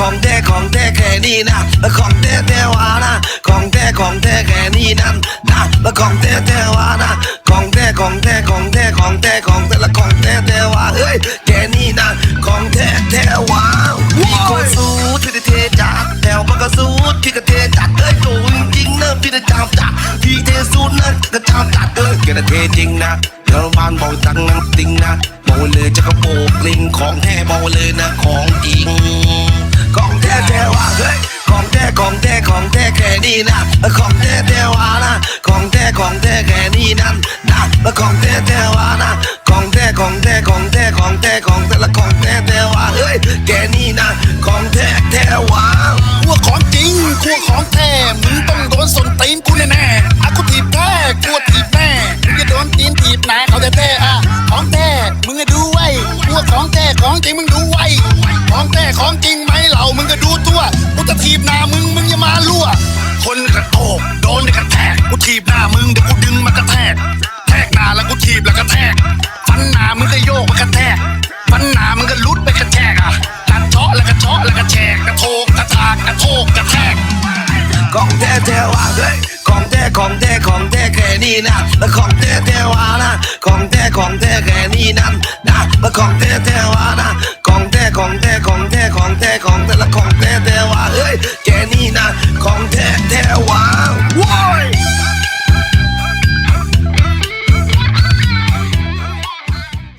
ของแท้ของแท้แค่นี้นะแล้วของแท้แท้วานะของแท้ของแท้แค่นี้นั่นนะแล้วของแท้แท้วานะของแท้ของแท้ของแท้ของแท้ของแท้และของแท้แท้วาเฮ้ยแค่นี้นะของแท้แท้วาพี่ก็สู้ที่จะเทจัดแถวมันก็สู้ที่ก็เทจัดเอ้ยโอ้ยจริงนะพี่จะจำจัดพี่เทสู้นะก็จำจัดเอ้ยแกจะเทจริงนะเดี๋ยวบ้านบอกตังนั้นจริงนะบอกเลยจะกระโปกลิงของแท้บอกเลยนะของจริงของ นี้นะของแท้แท้วานะของแท้ของแท้แค่นี้นั่นนะของแท้แท้วานะของแท้ของแท้ของแท้ของแท้ของแท้ละของแท้แท้วาเฮ้ยแค่นี้นะของแท้แท้วา ระโตกโดนกระแทกกูถีบหน้ามึงเดี๋ยวกูดึงมากระแทกแทกหน้าแล้วกูถีบแล้วกระแทกฟันหน้ามึงก็โยกมากระแทกฟันหน้ามึงก็ลุดไปกระแทกอะกัดเจาะแล้วก็เจาะแล้วก็แฉกกระโทกกระทากกระโทกกระแทกของแท้แท้ว่าเฮ้ยของแท้ของแท้ของแท้แค่นี้นะแล้วของแท้แท้ว่านะของแท้ของแท้แค่นี้นั่นนะแล้วของแท้แท้ว่านะของแท้ของแท้ของแท้ของแท้ของแท้และของแท้แท้ว่ แกนี่นะของแท้แท้ว้าว